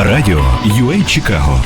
Радіо UA Чикаго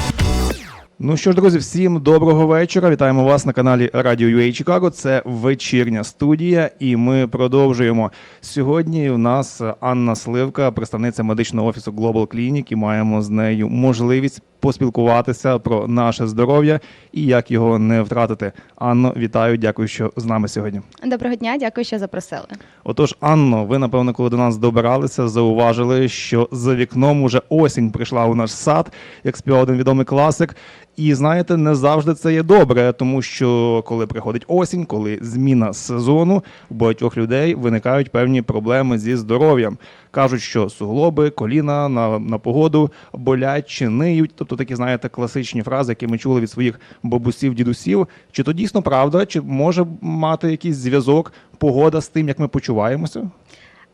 Ну що ж, друзі, всім доброго вечора. Вітаємо вас на каналі Радіо UA Чикаго. Це вечірня студія, і ми продовжуємо. Сьогодні у нас Анна Сливка, представниця медичного офісу Global Clinic, і маємо з нею можливість поспілкуватися про наше здоров'я і як його не втратити. Анно, вітаю, дякую, що з нами сьогодні. Доброго дня, дякую, що запросили. Отож, Анно, ви напевно, коли до нас добиралися, зауважили, що за вікном уже осінь прийшла у наш сад, як співав один відомий класик. І знаєте, не завжди це є добре, тому що коли приходить осінь, коли зміна сезону, у багатьох людей виникають певні проблеми зі здоров'ям. Кажуть, що суглоби, коліна на, на погоду болять чи ниють. Тобто такі, знаєте, класичні фрази, які ми чули від своїх бабусів, дідусів. Чи то дійсно правда, чи може мати якийсь зв'язок погода з тим, як ми почуваємося?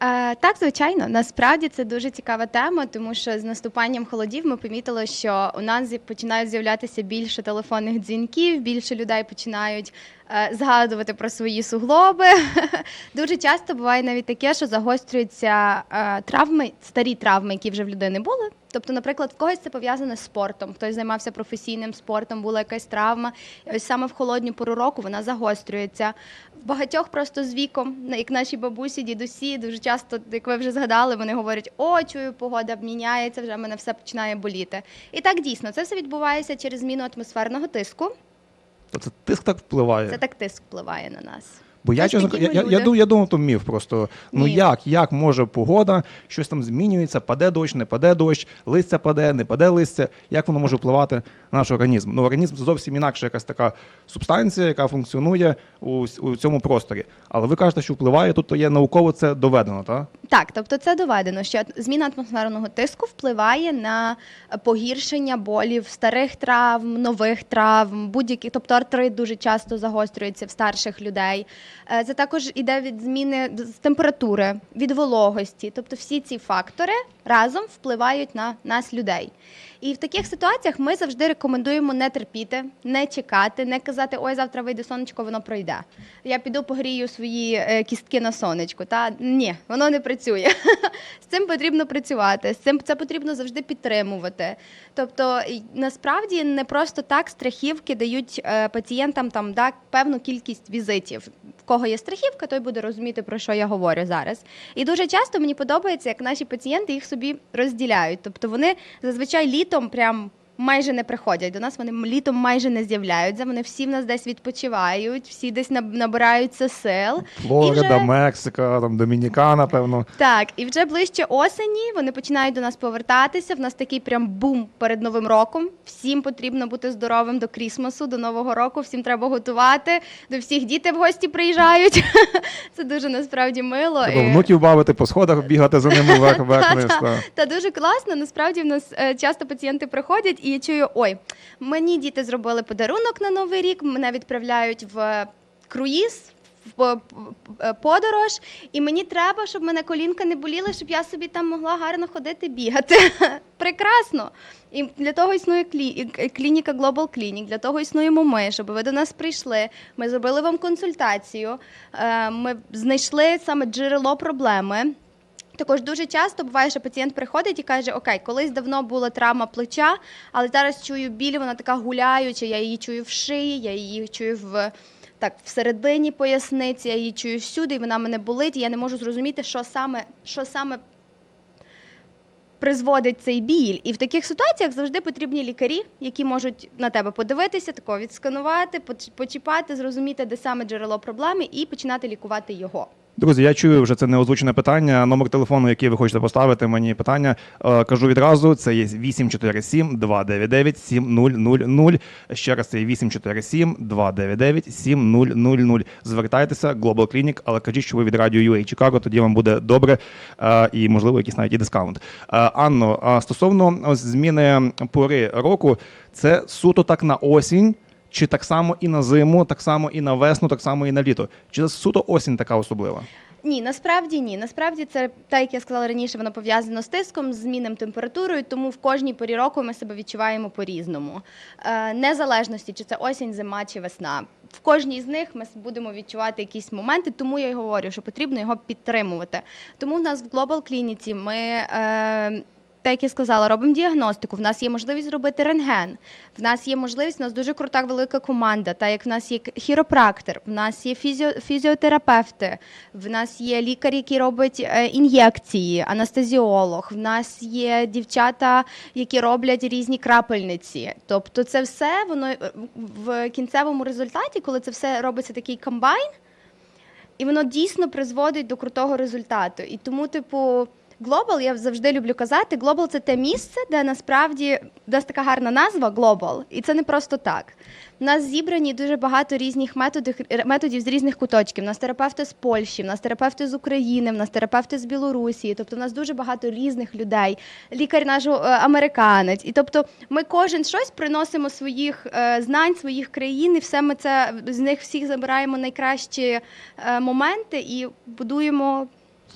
Е, так, звичайно, насправді це дуже цікава тема, тому що з наступанням холодів ми помітили, що у нас починають з'являтися більше телефонних дзвінків, більше людей починають згадувати про свої суглоби. дуже часто буває навіть таке, що загострюються е, травми, старі травми, які вже в людини були. Тобто, наприклад, в когось це пов'язане з спортом, хтось займався професійним спортом, була якась травма. І ось саме в холодню пору року вона загострюється. В багатьох просто з віком, як наші бабусі, дідусі, дуже часто, як ви вже згадали, вони говорять: о, чую, погода міняється, вже в мене все починає боліти. І так дійсно, це все відбувається через зміну атмосферного тиску. То це тиск так впливає. Це так тиск впливає на нас. Бо я чесно, я, я, я, думав, я думав, то міф просто. Ну Міф. як, як може погода, щось там змінюється, паде дощ, не паде дощ, листя паде, не паде листя. Як воно може впливати на наш організм? Ну, організм це зовсім інакша якась така субстанція, яка функціонує у, у цьому просторі. Але ви кажете, що впливає, тут то є науково це доведено, так? Так, тобто це доведено, що зміна атмосферного тиску впливає на погіршення болів старих травм, нових травм, будь-які, тобто артрит дуже часто загострюється в старших людей. Е, Це також іде від зміни з температури, від вологості. Тобто всі ці фактори разом впливають на нас, людей. І в таких ситуаціях ми завжди рекомендуємо не терпіти, не чекати, не казати Ой, завтра вийде сонечко, воно пройде. Я піду погрію свої е, кістки на сонечку. Та ні, воно не працює. З цим потрібно працювати, з цим це потрібно завжди підтримувати. Тобто, насправді не просто так страхівки дають е, пацієнтам там да, певну кількість візитів. В кого є страхівка, той буде розуміти, про що я говорю зараз. І дуже часто мені подобається, як наші пацієнти їх собі розділяють. Тобто вони зазвичай літом прям. Майже не приходять до нас, вони літом майже не з'являються. Вони всі в нас десь відпочивають, всі десь набираються сил. Флорида, вже- Мексика, там Домінікана, певно. Так, і вже ближче осені вони починають до нас повертатися. В нас такий прям бум перед новим роком. Всім потрібно бути здоровим до Крісмасу, до Нового року. Всім треба готувати. До всіх діти в гості приїжджають. Це дуже насправді мило. Треба І- внуків бавити по сходах, бігати за ними вверх вверх та. Та дуже класно. Насправді в нас е, часто пацієнти приходять, і я чую: ой, мені діти зробили подарунок на новий рік. Мене відправляють в круїз. В подорож, і мені треба, щоб мене колінка не боліли, щоб я собі там могла гарно ходити бігати. Прекрасно. І для того існує клі- клініка Global Clinic, для того існуємо ми, щоб ви до нас прийшли. Ми зробили вам консультацію. е, Ми знайшли саме джерело проблеми. Також дуже часто буває, що пацієнт приходить і каже: Окей, колись давно була травма плеча, але зараз чую біль, вона така гуляюча, я її чую в шиї, я її чую в. Так, всередині поясниці, я її чую всюди, і вона мене болить, і я не можу зрозуміти, що саме, що саме призводить цей біль. І в таких ситуаціях завжди потрібні лікарі, які можуть на тебе подивитися, тако відсканувати, поч- почіпати, зрозуміти, де саме джерело проблеми, і починати лікувати його. Друзі, я чую вже це неозвучене питання. Номер телефону, який ви хочете поставити мені питання, е, кажу відразу. Це є 847 299 7000. Ще раз це є 847 299 7000. Звертайтеся, Global Clinic, але кажіть, що ви від радіо UA Chicago, тоді вам буде добре е, і можливо якийсь навіть і дискаунт. Е, Анно, стосовно зміни пори року, це суто так на осінь. Чи так само і на зиму, так само і на весну, так само і на літо? Чи суто осінь така особлива? Ні, насправді ні. Насправді це так, як я сказала раніше, воно пов'язано з тиском, з змінним температурою, тому в кожній порі року ми себе відчуваємо по-різному. Е, незалежності, чи це осінь, зима чи весна. В кожній з них ми будемо відчувати якісь моменти, тому я й говорю, що потрібно його підтримувати. Тому в нас в Global Клініці ми. Е, так як я сказала, робимо діагностику. В нас є можливість зробити рентген. В нас є можливість, у нас дуже крута велика команда. Та як в нас є хіропрактор, в нас є фізіо, фізіотерапевти, в нас є лікар, який робить е, ін'єкції, анестезіолог. В нас є дівчата, які роблять різні крапельниці. Тобто, це все воно е, в кінцевому результаті, коли це все робиться такий комбайн. І воно дійсно призводить до крутого результату. І тому, типу, Global, я завжди люблю казати, Global – це те місце, де насправді у нас така гарна назва Global, і це не просто так. У нас зібрані дуже багато різних методів, методів з різних куточків. У нас терапевти з Польщі, в нас терапевти з України, в нас терапевти з Білорусі. Тобто, в нас дуже багато різних людей. Лікар наш е, американець. І тобто, ми кожен щось приносимо своїх е, знань, своїх країн, і все ми це з них всіх забираємо найкращі е, моменти і будуємо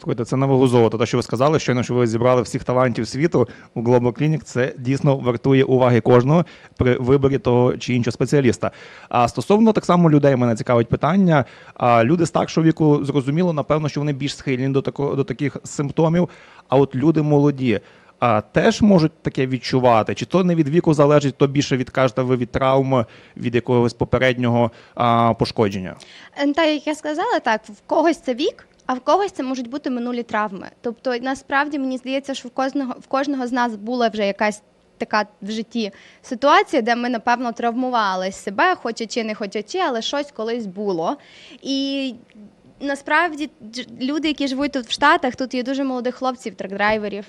Слухайте, це на золота. Те, що ви сказали, щойно що ви зібрали всіх талантів світу у Global Clinic, це дійсно вартує уваги кожного при виборі того чи іншого спеціаліста. А стосовно так само людей, мене цікавить питання. А люди старшого віку зрозуміло, напевно, що вони більш схильні до такого до таких симптомів. А от люди молоді. А теж можуть таке відчувати, чи то не від віку залежить, то більше від кажете ви від травм, від якогось попереднього а, пошкодження. Е, Та як я сказала, так в когось це вік, а в когось це можуть бути минулі травми. Тобто, насправді мені здається, що в кожного в кожного з нас була вже якась така в житті ситуація, де ми напевно травмували себе, хочучи, не хочучи, але щось колись було. І насправді люди, які живуть тут в Штатах, тут є дуже молодих хлопців, трак-драйверів.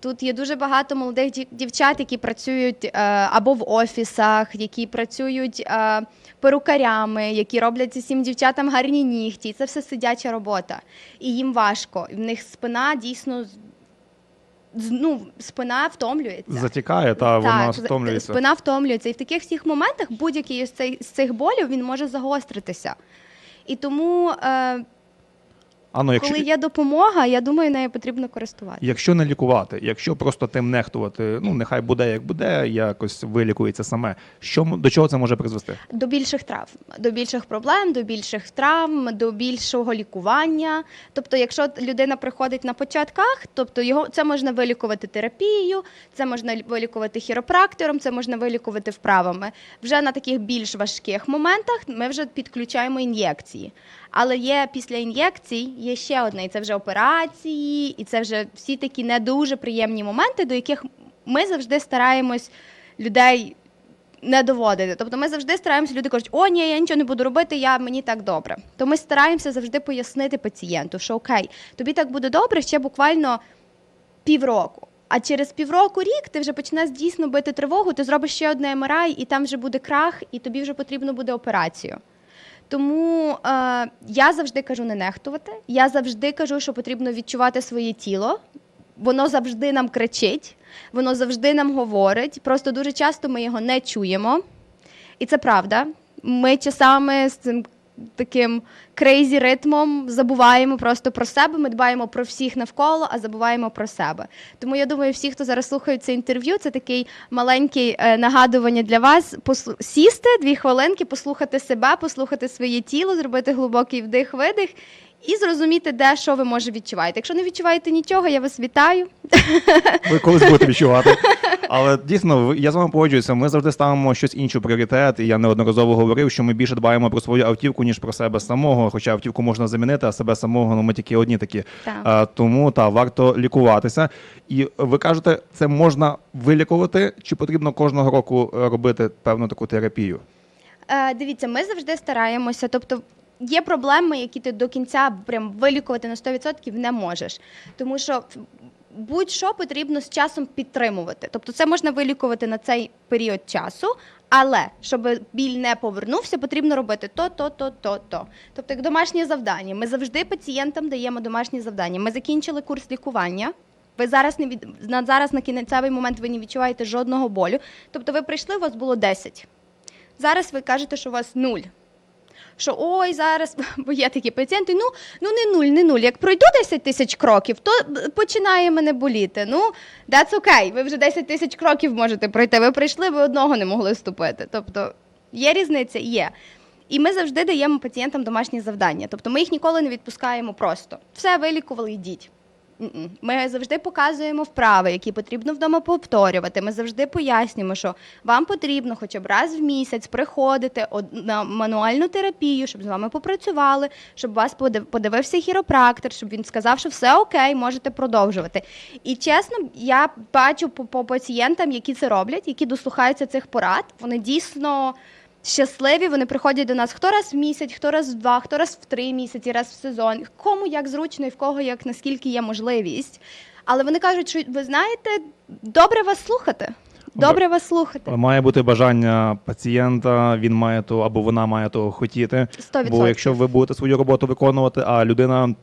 Тут є дуже багато молодих дівчат, які працюють е, або в офісах, які працюють е, перукарями, які роблять цим дівчатам гарні нігті. Це все сидяча робота. І їм важко. В них спина дійсно ну, спина втомлюється. Затікає, та вона стомлюється. спина втомлюється. І в таких всіх моментах будь-який з цих, з цих болів він може загостритися. І тому, е, А ну, якщо, коли є допомога, я думаю, нею потрібно користуватися. якщо не лікувати, якщо просто тим нехтувати, ну нехай буде як буде, якось вилікується саме. Що до чого це може призвести? До більших травм, до більших проблем, до більших травм, до більшого лікування. Тобто, якщо людина приходить на початках, тобто його це можна вилікувати терапією, це можна вилікувати хіропрактором, це можна вилікувати вправами. Вже на таких більш важких моментах ми вже підключаємо ін'єкції. Але є після ін'єкцій є ще одне, і це вже операції, і це вже всі такі не дуже приємні моменти, до яких ми завжди стараємось людей не доводити. Тобто ми завжди стараємося, люди кажуть, о, ні, я нічого не буду робити, я, мені так добре. То ми стараємося завжди пояснити пацієнту, що окей, тобі так буде добре ще буквально півроку. А через півроку рік ти вже почнеш дійсно бити тривогу, ти зробиш ще одне МРА, і там вже буде крах, і тобі вже потрібно буде операцію. Тому е, я завжди кажу не нехтувати. Я завжди кажу, що потрібно відчувати своє тіло. Воно завжди нам кричить, воно завжди нам говорить. Просто дуже часто ми його не чуємо. І це правда. Ми часами з цим таким крейзі ритмом забуваємо просто про себе. Ми дбаємо про всіх навколо, а забуваємо про себе. Тому я думаю, всі, хто зараз слухає це інтерв'ю, це такий маленький е, нагадування для вас. Сісти дві хвилинки, послухати себе, послухати своє тіло, зробити глибокий вдих-видих. І зрозуміти, де що ви може відчуваєте. Якщо не відчуваєте нічого, я вас вітаю. Ви колись будете відчувати. Але дійсно, я з вами погоджуюся. Ми завжди ставимо щось інше в пріоритет. І я неодноразово говорив, що ми більше дбаємо про свою автівку, ніж про себе самого. Хоча автівку можна замінити, а себе самого ну ми тільки одні такі. Так. А, тому та варто лікуватися. І ви кажете, це можна вилікувати, чи потрібно кожного року е, робити певну таку терапію? Е, дивіться, ми завжди стараємося. Тобто є проблеми, які ти до кінця прям вилікувати на 100% не можеш. Тому що будь-що потрібно з часом підтримувати. Тобто це можна вилікувати на цей період часу. Але щоб біль не повернувся, потрібно робити то, то, то, то, то. Тобто, як домашнє завдання. Ми завжди пацієнтам даємо домашні завдання. Ми закінчили курс лікування. Ви зараз не від на зараз на кінцевий момент ви не відчуваєте жодного болю. Тобто, ви прийшли, у вас було 10. Зараз ви кажете, що у вас нуль. Що ой, зараз, бо є такі пацієнти, ну, ну не нуль, не нуль. Як пройду 10 тисяч кроків, то починає мене боліти. Ну, that's okay, ви вже 10 тисяч кроків можете пройти. Ви прийшли, ви одного не могли ступити. Тобто є різниця? Є. І ми завжди даємо пацієнтам домашні завдання. Тобто ми їх ніколи не відпускаємо просто. Все, вилікували, йдіть. Ми завжди показуємо вправи, які потрібно вдома повторювати. Ми завжди пояснюємо, що вам потрібно хоча б раз в місяць приходити на мануальну терапію, щоб з вами попрацювали, щоб вас подивився хіропрактор, щоб він сказав, що все окей, можете продовжувати. І чесно, я бачу по, по пацієнтам, які це роблять, які дослухаються цих порад. Вони дійсно. Щасливі, вони приходять до нас хто раз в місяць, хто раз в два, хто раз в три місяці, раз в сезон. Кому як зручно і в кого як наскільки є можливість. Але вони кажуть, що ви знаєте, добре вас слухати. Добре вас слухати. Має бути бажання пацієнта, він має то або вона має того хотіти. 100%. Бо якщо ви будете свою роботу виконувати, а людина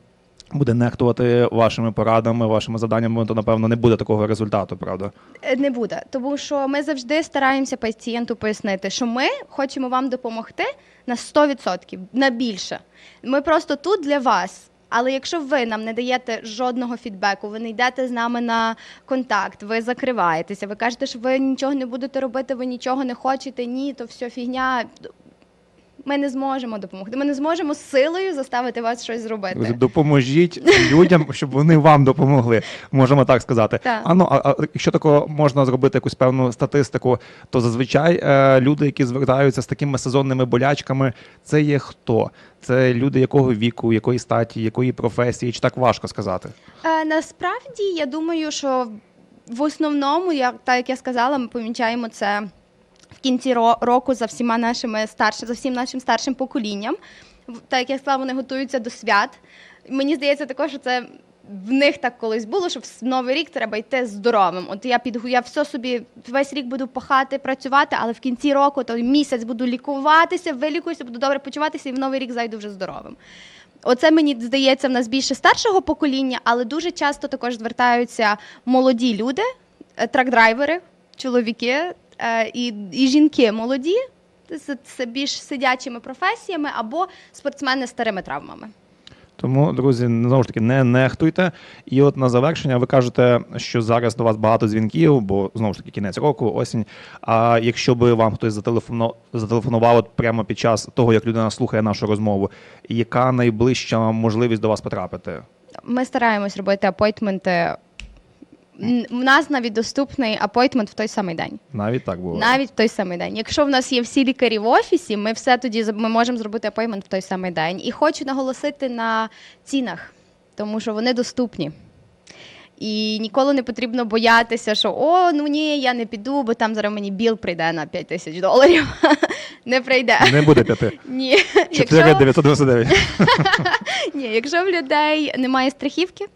буде нехтувати вашими порадами, вашими заданнями, то напевно не буде такого результату, правда? Е, Не буде, тому що ми завжди стараємося пацієнту пояснити, що ми хочемо вам допомогти на 100%, на більше. Ми просто тут для вас. Але якщо ви нам не даєте жодного фідбеку, ви не йдете з нами на контакт, ви закриваєтеся, ви кажете, що ви нічого не будете робити, ви нічого не хочете, ні, то все фігня. Ми не зможемо допомогти. Ми не зможемо силою заставити вас щось зробити. Допоможіть людям, щоб вони вам допомогли. Можемо так сказати. Так. А ну, а, а якщо такого можна зробити якусь певну статистику, то зазвичай е, люди, які звертаються з такими сезонними болячками, це є хто? Це люди якого віку, якої статі, якої професії, чи так важко сказати? Е, насправді я думаю, що в основному, як так як я сказала, ми помічаємо це в кінці ро- року за всіма нашими старшими, за всім нашим старшим поколінням. Так як я сказала, вони готуються до свят. Мені здається, також що це. В них так колись було, що в новий рік треба йти здоровим. От я підгу, я все собі весь рік буду пахати, працювати, але в кінці року то місяць буду лікуватися, вилікуюся, буду добре почуватися і в новий рік зайду вже здоровим. Оце мені здається в нас більше старшого покоління, але дуже часто також звертаються молоді люди, е, трак-драйвери, чоловіки і, і жінки молоді з, більш сидячими професіями або спортсмени з старими травмами. Тому, друзі, знову ж таки, не нехтуйте. І от на завершення ви кажете, що зараз до вас багато дзвінків, бо знову ж таки кінець року, осінь. А якщо би вам хтось зателефоно- зателефонував от прямо під час того, як людина слухає нашу розмову, яка найближча можливість до вас потрапити? Ми стараємось робити апойтменти. У нас навіть доступний апойтмент в той самий день. Навіть так було. Навіть в той самий день. Якщо в нас є всі лікарі в офісі, ми все тоді ми можемо зробити апоймент в той самий день. І хочу наголосити на цінах, тому що вони доступні. І ніколи не потрібно боятися, що о, ну ні, я не піду, бо там зараз мені біл прийде на 5 тисяч доларів. Не прийде. Не буде п'яти. Ні. 4 Якщо, 999. ні, якщо в людей немає страхівки,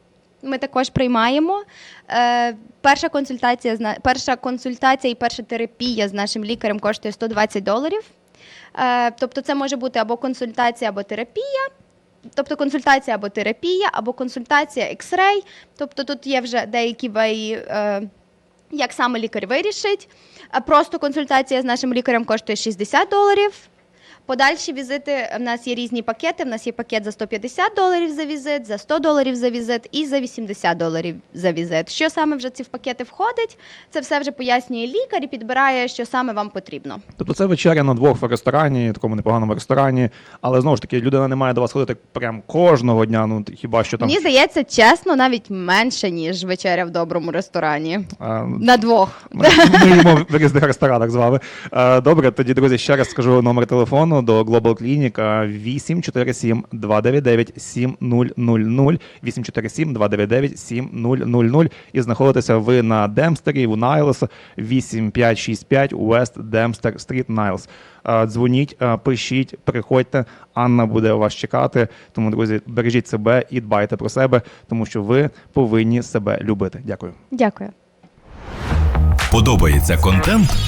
ми також приймаємо. Е, перша консультація перша консультація і перша терапія з нашим лікарем коштує 120 доларів. Е, тобто, це може бути або консультація, або терапія. Тобто консультація або терапія, або консультація X-ray. Тобто тут є вже деякі е, як саме лікар вирішить. Просто консультація з нашим лікарем коштує 60 доларів. Подальші візити в нас є різні пакети. В нас є пакет за 150 доларів за візит, за 100 доларів за візит і за 80 доларів за візит. Що саме вже ці в пакети входить? Це все вже пояснює лікар і підбирає, що саме вам потрібно. Тобто це вечеря на двох в ресторані, такому непоганому ресторані. Але знову ж таки, людина не має до вас ходити прям кожного дня. Ну хіба що там Мені здається, чесно, навіть менше ніж вечеря в доброму ресторані. а, На двох. Ми ми їмо в різних ресторанах з вами. Добре, тоді, друзі, ще раз скажу номер телефону до Global Clinic е, 847 299 7000 847 299 7000 і знаходитеся ви на Демстері, в Найлс 8565 West Dempster Street, Найлс. Дзвоніть, пишіть, приходьте. Анна буде вас чекати. Тому, друзі, бережіть себе і дбайте про себе, тому що ви повинні себе любити. Дякую. Дякую. Подобається контент?